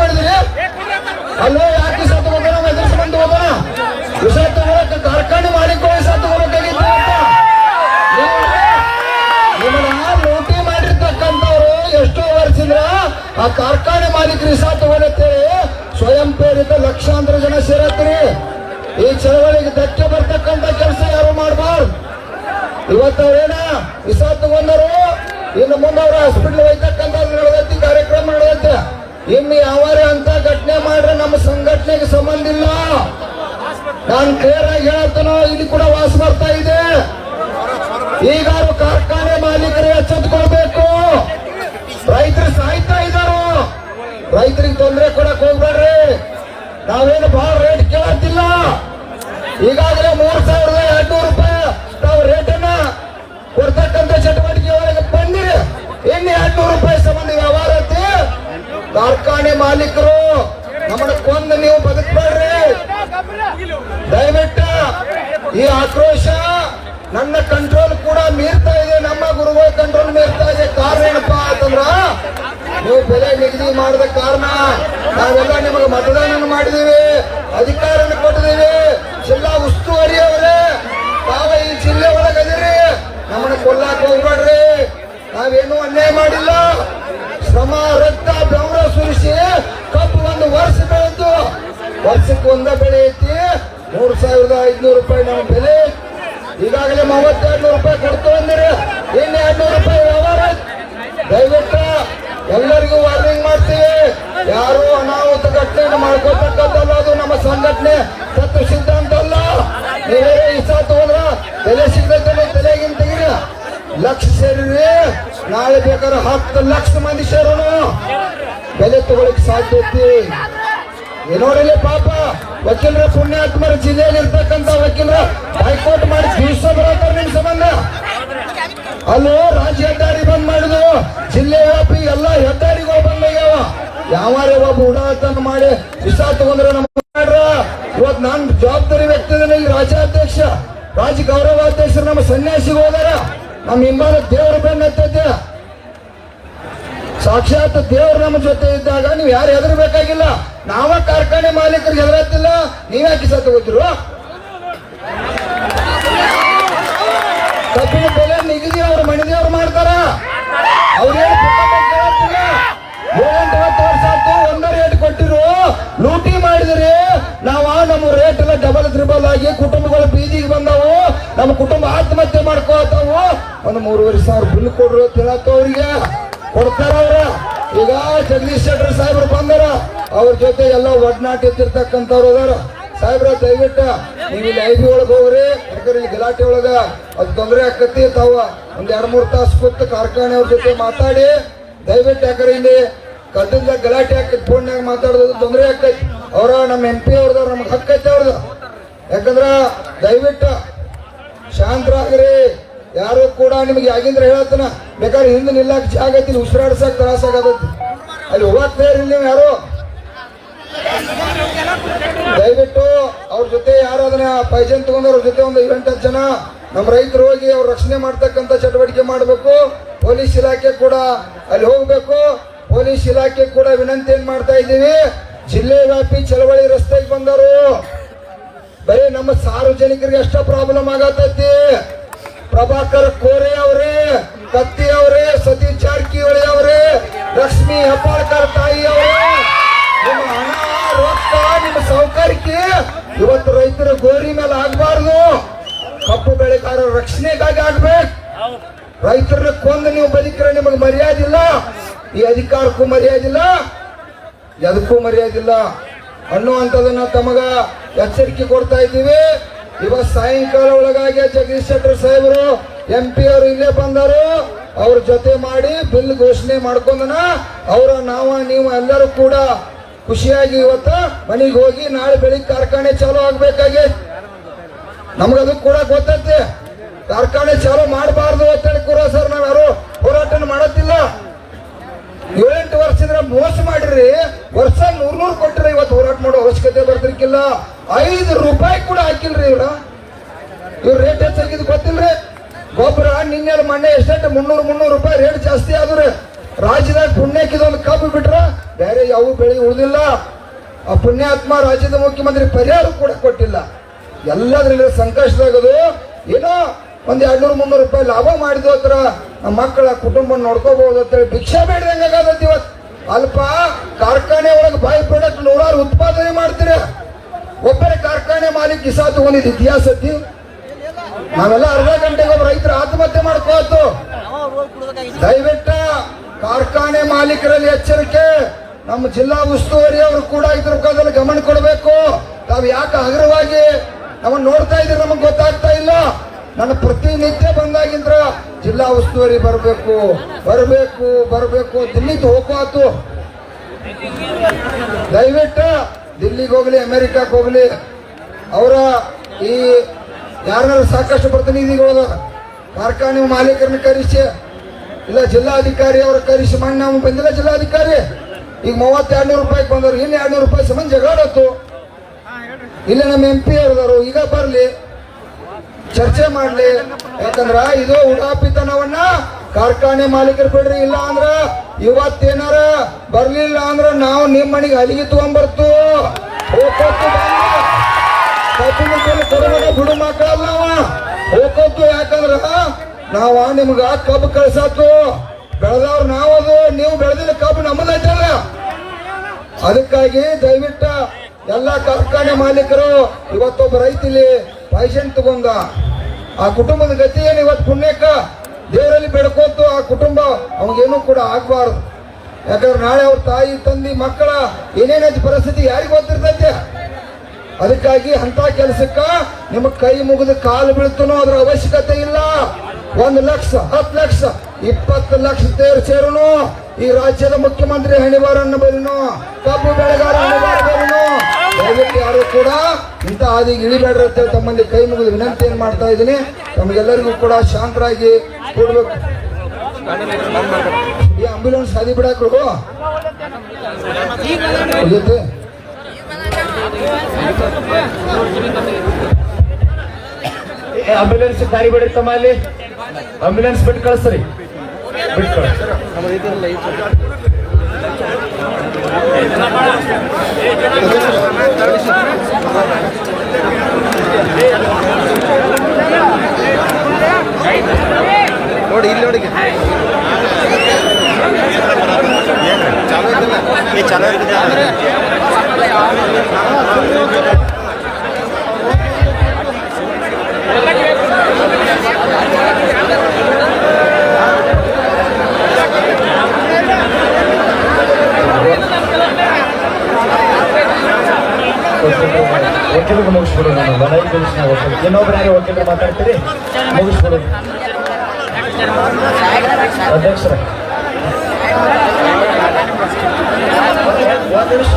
ಮಾಡಿದ್ರಿ? ಅಲ್ಲೋ, ಯಾಕೆ ವಿಷ ತಗೋತಾನ ಎದುರಿಸ್ಕೊಂಡು ಹೋಗೋಣ? ವಿಷ ತಗೋಳಕ್ಕೆ ಕಾರ್ಖಾನೆ ಮಾಡಿಕೊಳ್ಳಿ ಸತ್ತು ಹೋಗಬೇಕಾಗಿತ್ತು ನಿಮ್ಮನ್ನ ಲೂಟಿ ಮಾಡಿರ್ತಕ್ಕಂಥವ್ರು ಎಷ್ಟು ವರ್ಷದಿಂದ ಆ ಕಾರ್ಖಾನೆ ಮಾಲೀಕರು ವಿಷ ತಗೊಳತ್ತೇಳಿ ಸ್ವಯಂ ಪ್ರೇರಿತ ಲಕ್ಷಾಂತರ ಜನ ಸೇರತ್ತೀರಿ ಈ ಚಳವಳಿಗೆ ಧಕ್ಕೆ ಬರ್ತಕ್ಕಂಥ ಕೆಲಸ ಯಾರು ಮಾಡಬಾರ್ದು? ಏನ ವಿಷ ತಗೊಂಡರು ಇನ್ನು ಮುಂದೆ ಅವ್ರ ಹಾಸ್ಪಿಟ್ಲ್ ಹೋಯ್ತಕ್ಕಂಥ ನಡೆದೈತಿ, ಕಾರ್ಯಕ್ರಮ ನಡೆದೈತೆ. ಇನ್ನು ಯಾವಾರ ಅಂತ ಘಟನೆ ಮಾಡ್ರೆ ನಮ್ಮ ಸಂಘಟನೆಗೆ ಸಂಬಂಧ ಇಲ್ಲ. ನಾನು ಕ್ಲಿಯರ್ ಆಗಿ ಹೇಳತ್ತನೋ ಇಲ್ಲಿ ಕೂಡ ವಾಸ ಬರ್ತಾ ಇದೆ. ಈಗ ಅವ್ರು ಕಾರ್ಖಾನೆ ಮಾಲೀಕರು ಎಚ್ಚೆತ್ಕೊಳ್ಬೇಕು. ರೈತರು ಸಾಯ್ತಾ ಇದ್ದಾರೋ ರೈತರಿಗೆ ತೊಂದರೆ ಕೊಡಕ್ ಹೋಗ್ಬೇಡ್ರಿ. ನಾವೇನು ಬಹಳ ರೇಟ್ ಕೇಳತ್ತಿಲ್ಲ. ಈಗಾಗಲೇ ಮೂರ್ ಸಾವಿರದ ಎರಡ್ನೂರು ರೂಪಾಯಿ ತಾವು ರೇಟನ್ನ ಕೊಡ್ತಕ್ಕಂಥ ಚಟುವಟಿಕೆ ಒಳಗೆ ಬಂದಿರಿ ಇನ್ನು ಎರಡ್ನೂರು ರೂಪಾಯಿ ಸಂಬಂಧ ಐತಿ ಕಾರ್ಖಾನೆ ಮಾಲೀಕರು, ನಮ್ಮನ್ನ ಕೊಂದು ನೀವು ಬದುಕ್ಬೇಡ್ರಿ. ದಯವಿಟ್ಟ ಈ ಆಕ್ರೋಶ ನನ್ನ ಕಂಟ್ರೋಲ್ ಕೂಡ ಮೀರ್ತಾ ಇದೆ, ನಮ್ಮ ಗುರುಗಳ ಕಂಟ್ರೋಲ್ ಮೀರ್ತಾ ಇದೆ. ಕಾರಣ ಏನಪ್ಪ ಅಂತಂದ್ರ, ನೀವು ಬೆಲೆ ನಿಗದಿ ಮಾಡದ ಕಾರಣ ನಾವೆಲ್ಲ ನಿಮಗೆ ಮತದಾನ ಮಾಡಿದೀವಿ ಅಧಿಕಾರನ ಕೊಟ್ಟಿದ್ದೀವಿ. ಜಿಲ್ಲಾ ಉಸ್ತುವಾರಿ ಅವರೇ, ತಾವ ಈ ಜಿಲ್ಲೆ ಒಳಗದಿರಿ ನಮ್ಮನ್ನ ಕೊಲ್ಲಾಕ ಹೋಗ್ಬೇಡ್ರಿ. ನಾವೇನು ಅನ್ಯಾಯ ಮಾಡಿಲ್ಲ. ಶ್ರಮ ಸುರಿಸಿ ಕಬ್ಬು ಒಂದು ವರ್ಷ ಬೆಳೆದು ವರ್ಷಕ್ಕೆ ಒಂದ ಬೆಳೆ ಐತಿ. ಮೂರು ಸಾವಿರದ ಐದ್ನೂರು ರೂಪಾಯಿ ನಮ್ಮ ಬೆಲೆ. ಈಗಾಗಲೇ ಮೂವತ್ತೆರಡು ರೂಪಾಯಿ ಕೊಡ್ತು ಅಂದ್ರೆ ಇನ್ನು ಎರಡ್ನೂರು ರೂಪಾಯಿ ವ್ಯವಹಾರ. ದಯವಿಟ್ಟು ಎಲ್ಲರಿಗೂ ವಾರ್ನಿಂಗ್ ಮಾಡ್ತೀವಿ. ಯಾರು ಅನಾಹುತ ಘಟನೆಯನ್ನು ಮಾಡ್ಕೋತಕ್ಕಂಥದ್ದಲ್ಲ ಅದು ನಮ್ಮ ಸಂಘಟನೆ. ತತ್ವ ಸಿದ್ಧಾಂತ ಅಲ್ಲ. ನೀವೇ ಇಷ್ಟ ತಗೊಂಡ್ರ ಬೆಲೆ ಸಿಗ್ತೈತೆ ತಲೆಗಿನ ತೆಗಿರಿ. ಲಕ್ಷ ಸೇರಿರಿ. ನಾಳೆ ಬೇಕಾದ್ರೆ ಹತ್ತು ಲಕ್ಷ ಮಂದಿ ಸೇರೋನು ಬೆಲೆ ತಗೊಳಕ್ ಐತಿ. ನೋಡಲಿ ಪಾಪ, ವಕೀಲರ ಪುಣ್ಯಾತ್ಮರ ಜಿಲ್ಲೆಯಲ್ಲಿ ಇರ್ತಕ್ಕಂಥ ವಕೀಲರ ಹೈಕೋರ್ಟ್ ಮಾಡಿ ದಿವಸ ಬರತ್ತಾರ ನಿಮ್ ಸಂಬಂಧ? ಅಲ್ಲೋ, ರಾಜ್ಯ ಹೆದ್ದಾರಿ ಬಂದ್ ಮಾಡಿದ್ರು. ಜಿಲ್ಲೆ ವ್ಯಾಪಿ ಎಲ್ಲ ಹೆದ್ದಾರಿಗಳು ಬಂದಾಗ್ಯಾವ ಯಾವಾರೇ ಒಬ್ಬ ಉಡಾತನ ಮಾಡಿ ವಿಷ ತಗೊಂಡ್ರೆ ನಮ್ಮ ಇವತ್ ನಾನ್ ಜವಾಬ್ದಾರಿ ವ್ಯಕ್ತಿ ಈ ರಾಜ್ಯಾಧ್ಯಕ್ಷ. ರಾಜ್ಯ ಗೌರವಾಧ್ಯಕ್ಷರು ನಮ್ಮ ಸನ್ಯಾಸಿಗೆ ಹೋದಾರ ನಮ್ಮ ಹಿಂಬಾಲ ದೇವರ ಬೆನ್ನತ್ತೈತೆ ಸಾಕ್ಷಾತ್ ದೇವ್ರು ನಮ್ಮ ಜೊತೆ ಇದ್ದಾಗ ನೀವು ಯಾರು ಹೆದರ್ಬೇಕಾಗಿಲ್ಲ. ನಾವ ಕಾರ್ಖಾನೆ ಮಾಲೀಕರಿಗೆ ಹೆದರತ್ತಿಲ್ಲ. ನೀವ್ಯಾಕೆ ಕಿಸ ತಗೋತಿರು ಕಬ್ಬಿನ ಬೆಲೆ ನಿಗದಿ ಅವ್ರ ಮಣಿದೇವ್ರು ಮಾಡ್ತಾರ. ಅವ್ರೇನು ರೇಟ್ ಕೊಟ್ಟಿರು. ಲೂಟಿ ಮಾಡಿದ್ರಿ ನಾವ ನಮ್ಮ ರೇಟ್ ಎಲ್ಲ ಡಬಲ್ ತ್ರಿಬಲ್ ಆಗಿ ಕುಟುಂಬಗಳು ಬೀದಿಗೆ ಬಂದವು. ನಮ್ಮ ಕುಟುಂಬ ಆತ್ಮಹತ್ಯೆ ಮಾಡ್ಕೋತಾವು ಒಂದು ಮೂರುವರೆ ಸಾವಿರ ಬಿಲ್ ಕೊಡ್ರು ಅವ್ರಿಗೆ ಕೊಡ್ತಾರ ಅವ್ರ. ಈಗ ಜಗದೀಶ್ ಶೆಟ್ಟರ್ ಸಾಹೇಬ್ರು ಬಂದಾರ. ಅವ್ರ ಜೊತೆ ಎಲ್ಲ ಒಡನಾಟ ಇದ್ದಿರ್ತಕ್ಕಂಥವ್ರು ಅದಾರ. ಸಾಹೇಬ್ರ, ದಯವಿಟ್ಟು ನೀವು ಇಲ್ಲಿ ಬಿ ಒಳಗೆ ಹೋಗ್ರಿ. ಯಾಕಂದ್ರೆ ಇಲ್ಲಿ ಗಲಾಟೆ ಒಳಗ ಅದು ತೊಂದರೆ ಆಕತಿ ತಾವ ಒಂದ್ ಎರಡ್ ಮೂರ್ ತಾಸು ಕೂತು ಕಾರ್ಖಾನೆ ಅವ್ರ ಜೊತೆ ಮಾತಾಡಿ. ದಯವಿಟ್ಟು ಯಾಕಂದ್ರೆ ಇಲ್ಲಿ ಕದ್ದದ ಗಲಾಟೆ ಆಕೈತಿ ಫೋನ್ಯಾಗ ಮಾತಾಡೋದು ತೊಂದರೆ ಆಕೈತಿ ಅವ್ರ ನಮ್ಮ ಎಂ ಪಿ ಅವ್ರದ, ನಮ್ಗೆ ಹಕ್ಕೈತಿ ಅವ್ರದ್ದು ಯಾಕಂದ್ರ ದಯವಿಟ್ಟು ಶಾಂತರಾಗ್ರಿ. ಯಾರು ಕೂಡ ನಿಮಗೆ ಯಾಗಿಂದ್ರೆ ಹೇಳತ್ತನ, ಬೇಕಾದ್ರೆ ಹಿಂದೆ ನಿಲ್ಲಕ್ ಜಾಗ ಐತಿ ಉಸಿರಾಡ್ಸಕ್ ತ್ರಾಸ ಅಲ್ಲಿ ತಯಾರಿಲ್ಲ ನೀವು ಯಾರು? ದಯವಿಟ್ಟು ಅವ್ರ ಜೊತೆ ಯಾರು ಅದನ್ನ ಪೈಜನ್ ತಗೊಂಡವ್ರ ಜೊತೆ ಒಂದು ಇವೆಂಟ್ ಜನ ನಮ್ಮ ರೈತರು ಹೋಗಿ ಅವ್ರ ರಕ್ಷಣೆ ಮಾಡ್ತಕ್ಕಂಥ ಚಟುವಟಿಕೆ ಮಾಡಬೇಕು. ಪೊಲೀಸ್ ಇಲಾಖೆ ಕೂಡ ಅಲ್ಲಿ ಹೋಗ್ಬೇಕು. ಪೊಲೀಸ್ ಇಲಾಖೆ ಕೂಡ ವಿನಂತಿ ಏನ್ ಮಾಡ್ತಾ ಇದ್ದೀವಿ? ಜಿಲ್ಲೆ ವ್ಯಾಪಿ ಚಳವಳಿ ರಸ್ತೆಗೆ ಬಂದರು. ಬರೀ ನಮ್ಮ ಸಾರ್ವಜನಿಕರಿಗೆ ಅಷ್ಟ ಪ್ರಾಬ್ಲಮ್ ಆಗತೈತಿ. ಪ್ರಭಾಕರ್ ಕೋರೆ ಅವರೇ, ಕತ್ತಿ ಅವರೇ, ಸತೀಶ್ ಜಾರಕಿಹೊಳಿ ಅವರೇ ಲಕ್ಷ್ಮಿ ಹೆಬ್ಬಾಳ್ಕರ್ ತಾಯಿ ಅವರೇ, ನಿಮ್ಮ ಹಣ, ರೊಕ್ಕ, ನಿಮ್ಮ ಸೌಕರ್ಯಕ್ಕೆ ಇವತ್ತು ರೈತರ ಗೋರಿ ಮೇಲೆ ಆಗ್ಬಾರ್ದು. ಕಪ್ಪು ಬೆಳೆಗಾರರ ರಕ್ಷಣೆಗಾಗಿ ಆಗ್ಬೇಕು. ರೈತರನ್ನ ಕೊಂದು ನೀವು ಬದುಕಿದ್ರೆ ನಿಮಗೆ ಮರ್ಯಾದಿಲ್ಲ ಈ ಅಧಿಕಾರಕ್ಕೂ ಮರ್ಯಾದಿಲ್ಲ ಎದಕ್ಕೂ ಮರ್ಯಾದಿಲ್ಲ ಅನ್ನುವಂಥದನ್ನ ತಮಗ ಎಚ್ಚರಿಕೆ ಕೊಡ್ತಾ ಇದ್ದೀವಿ. ಇವತ್ತು ಸಾಯಂಕಾಲ ಒಳಗಾಗಿ ಜಗದೀಶ್ ಶೆಟ್ಟರ್ ಸಾಹೇಬರು ಎಂ ಪಿ ಅವರು ಇಲ್ಲೇ ಬಂದರು. ಅವ್ರ ಜೊತೆ ಮಾಡಿ ಬಿಲ್ ಘೋಷಣೆ ಮಾಡ್ಕೊಂಡನ. ಅವರ ನಾವ, ನೀವು ಎಲ್ಲರೂ ಕೂಡ ಖುಷಿಯಾಗಿ ಇವತ್ತ ಮನೆಗೆ ಹೋಗಿ ನಾಳೆ ಬೆಳಿಗ್ಗೆ ಕಾರ್ಖಾನೆ ಚಾಲೂ ಆಗ್ಬೇಕಾಗಿ. ನಮಗದು ಕೂಡ ಗೊತ್ತೈತಿ. ಕಾರ್ಖಾನೆ ಚಾಲೂ ಮಾಡಬಾರ್ದು ಅಂತೇಳಿ ಕೂಡ ಸರ್ ನಾವ್ ಯಾರು ಹೋರಾಟನ ಮಾಡತ್ತಿಲ್ಲ. ಏಳೆಂಟು ವರ್ಷದಿಂದ ಮೋಸ ಮಾಡಿರಿ. ವರ್ಷ ಐದು ರೂಪಾಯಿ ಕೂಡ ಹಾಕಿಲ್ರಿ ಇವ್ರ. ಇವ್ರ ರೇಟ್ ಹೆಚ್ಚಾಗಿದ್ ಗೊತ್ತಿಲ್ರಿ. ಗೊಬ್ಬರ ನಿನ್ನೆ ಮೊನ್ನೆ ಎಷ್ಟಂటే ಮುನ್ನೂರು ಮುನ್ನೂರು ರೂಪಾಯಿ ರೇಟ್ ಜಾಸ್ತಿ ಆದ್ರೆ ರಾಜ್ಯದಾಗ ಪುಣ್ಯಕ್ಕೆ ಇದೊಂದು ಕಬ್ಬು ಬಿಟ್ರ ಬೇರೆ ಯಾವ ಬೆಳೆ ಉಳಿದಿಲ್ಲ. ಆ ಪುಣ್ಯಾತ್ಮ ರಾಜ್ಯದ ಮುಖ್ಯಮಂತ್ರಿ ಪರಿಹಾರ ಕೂಡ ಕೊಟ್ಟಿಲ್ಲ. ಎಲ್ಲದ್ರಲ್ಲಿ ಸಂಕಷ್ಟದಾಗದು ಏನೋ ಒಂದ್ ಎರಡ್ನೂರು, ಮುನ್ನೂರು ರೂಪಾಯಿ ಲಾಭ ಮಾಡಿದ್ವು ಹತ್ರ ನಮ್ಮ ಮಕ್ಕಳ ಕುಟುಂಬ ನೋಡ್ಕೋಬಹುದು ಅಂತೇಳಿ ಭಿಕ್ಷೆ ಬೇಡ್ದಂಗ ಇವತ್ ಇವತ್ತು. ಅಲ್ಪ ಕಾರ್ಖಾನೆ ಒಳಗೆ ಬಾಯಿ ಪ್ರಾಡಕ್ಟ್ ನೂರಾರು ಉತ್ಪಾದನೆ ಮಾಡ್ತೀರ. ಒಬ್ಬರೇ ಕಾರ್ಖಾನೆ ಮಾಲೀಕ ಕಿಸಾ ತಗೊಂಡಿದ್ದು ಇತಿಹಾಸ ಐತಿ ನಾವೆಲ್ಲ ಅರ್ಧ ಗಂಟೆಗೆ ಒಬ್ಬ ರೈತರು ಆತ್ಮಹತ್ಯೆ ಮಾಡ್ಕೋತು ದಯವಿಟ್ಟ ಕಾರ್ಖಾನೆ ಮಾಲೀಕರಲ್ಲಿ ಎಚ್ಚರಿಕೆ. ನಮ್ಮ ಜಿಲ್ಲಾ ಉಸ್ತುವಾರಿ ಅವರು ಕೂಡ ಇದ್ರ ಮುಖದಲ್ಲಿ ಗಮನ ಕೊಡಬೇಕು. ತಾವು ಯಾಕೆ ಹಗುರವಾಗಿ ನಮ್ಮನ್ನು ನೋಡ್ತಾ ಇದ್ರೆ ನಮಗೆ ಗೊತ್ತಾಗ್ತಾ ಇಲ್ಲ. ನನ್ನ ಪ್ರತಿನಿತ್ಯ ಬಂದಾಗಿಂದ್ರ ಜಿಲ್ಲಾ ಉಸ್ತುವಾರಿ ಬರಬೇಕು ಬರಬೇಕು ಬರಬೇಕು ದಿಲ್ಲಿ ಹೋಗ್ಬಾತು ದಯವಿಟ್ಟು ದಿಲ್ಲಿಗೆ ಹೋಗಲಿ ಅಮೆರಿಕಕ್ಕೆ ಹೋಗಲಿ, ಅವರ ಈ ಯಾರು ಸಾಕಷ್ಟು ಪ್ರತಿನಿಧಿಗಳು ಕಾರ್ಖಾನೆ ಮಾಲೀಕರನ್ನ ಕರೆಸಿ, ಇಲ್ಲ ಜಿಲ್ಲಾಧಿಕಾರಿ ಅವ್ರ ಕರೆಸಿ, ಮಣ್ಣು ನಾವು ಬಂದಿಲ್ಲ ಜಿಲ್ಲಾಧಿಕಾರಿ. ಈಗ ಮೂವತ್ತು ರೂಪಾಯಿಗೆ ರೂಪಾಯಿ ಬಂದವರು, ಇನ್ನು ಎರಡ್ನೂರು ರೂಪಾಯಿ ಸಂಬಂಧ ಜಗಾಡತ್ತು ಇಲ್ಲ ನಮ್ಮ ಎಂ ಪಿ ಅವ್ರದವರು, ಈಗ ಬರ್ಲಿ, ಚರ್ಚೆ ಮಾಡ್ಲಿ. ಯಾಕಂದ್ರ ಇದು ಉಡಾಪಿತನವನ್ನ ಕಾರ್ಖಾನೆ ಮಾಲೀಕರು ಬಿಡ್ರಿ ಇಲ್ಲ ಅಂದ್ರ ಇವತ್ತೇನಾರ ಬರ್ಲಿಲ್ಲ ಅಂದ್ರೆ ನಾವು ನಿಮ್ಮ ಮನೆಗೆ ಅಲಿಗೆ ತಗೊಂಡ್ಬರ್ತು ಬಿಡು ಮಕ್ಕಳಲ್ಲ ಹೋಗ್ಕೊತ್ತು ಯಾಕಂದ್ರ ನಾವ ನಿಮ್ಗ ಕಬ್ಬು ಕಳ್ಸಾತು. ಬೆಳೆದವ್ರು ನಾವದು, ನೀವು ಬೆಳೆದಿಲ್ಲ ಕಬ್ಬು ನಮ್ಮದೈತಲ್ಲ. ಅದಕ್ಕಾಗಿ ದಯವಿಟ್ಟ ಎಲ್ಲ ಕಾರ್ಖಾನೆ ಮಾಲೀಕರು, ಇವತ್ತೊಬ್ಬ ರೈತ ಇಲ್ಲಿ ಪೈಸೆಂಟ್ ತಗೊಂಡ ಆ ಕುಟುಂಬದ ಗತಿ ಏನು ಇವತ್ತು ಪುಣ್ಯಕ್ಕ? ದೇವರಲ್ಲಿ ಬೆಳ್ಕೊತು ಆ ಕುಟುಂಬ ಅವನಿಗೇನು ಕೂಡ ಆಗ್ಬಾರ್ದು. ಯಾಕಂದ್ರೆ ನಾಳೆ ಅವ್ರ ತಾಯಿ, ತಂದಿ, ಮಕ್ಕಳ ಏನೇನೈತಿ ಪರಿಸ್ಥಿತಿ ಯಾರಿಗೆ ಗೊತ್ತಿರ್ತೈತೆ. ಅದಕ್ಕಾಗಿ ಅಂತ ಕೆಲಸಕ್ಕ ನಿಮ್ಮ ಕೈ ಮುಗಿದು ಕಾಲು ಬೀಳ್ತನೋ ಅದ್ರ ಅವಶ್ಯಕತೆ ಇಲ್ಲ. ಒಂದು ಲಕ್ಷ, ಹತ್ತು ಲಕ್ಷ, ಇಪ್ಪತ್ತು ಲಕ್ಷ ತೇರು ಸೇರುನು, ಈ ರಾಜ್ಯದ ಮುಖ್ಯಮಂತ್ರಿ ಹಣಿವಾರನ್ನು ಬರೀನು, ಕಬ್ಬು ಬೆಳೆಗಾರ ಹಣಿವಾರ ಬರೀನು. ದಯವಿಟ್ಟು ಯಾರು ಕೂಡ ಇಂಥ ಹಾದಿಗೆ ಇಳಿಬೇಡ್ರಿ ಅಂತೇಳಿ ತಮ್ಮಲ್ಲಿ ಕೈ ಮುಗಿದು ವಿನಂತಿ ಏನ್ ಮಾಡ್ತಾ ಇದ್ದೀನಿ. ತಮಗೆಲ್ಲರಿಗೂ ಕೂಡ ಶಾಂತರಾಗಿ ಕೂಡಬೇಕು. ಈ ಆಂಬ್ಯುಲೆನ್ಸ್ ಹಾದಿ ಬಿಡಾಕ್ರು? ಆಂಬ್ಯುಲೆನ್ಸ್ ದಾರಿ ಬಿಡ್ರಿ ತಮ್ಮ ಅಲ್ಲಿ ಆಂಬ್ಯುಲೆನ್ಸ್ ಬಿಟ್ಟು ಕಳಿಸ್ರಿ. ಬಿಟ್ಟು ಕಳಿಸ್ರಿ. ನೋಡಿ ಇಲ್ಲಿ ನೋಡಿ. ಚಾಲು ಇರ್ತದೆ ಚಾಲು ಇರ್ತದೆ ಮುಗಿಸ್ಬಿಡು ನಾನು ಲಡಾಯಿ ಮುಗಿಸ್ನ ಹೋಗ್ತೀನಿ ಇನ್ನೊಬ್ಬರಿಗೆ ಮಾತಾಡ್ತೀರಿ? ಮುಗಿಸ್ಬಿಡು ಅಧ್ಯಕ್ಷರ. ಒಂದು ನಿಮಿಷ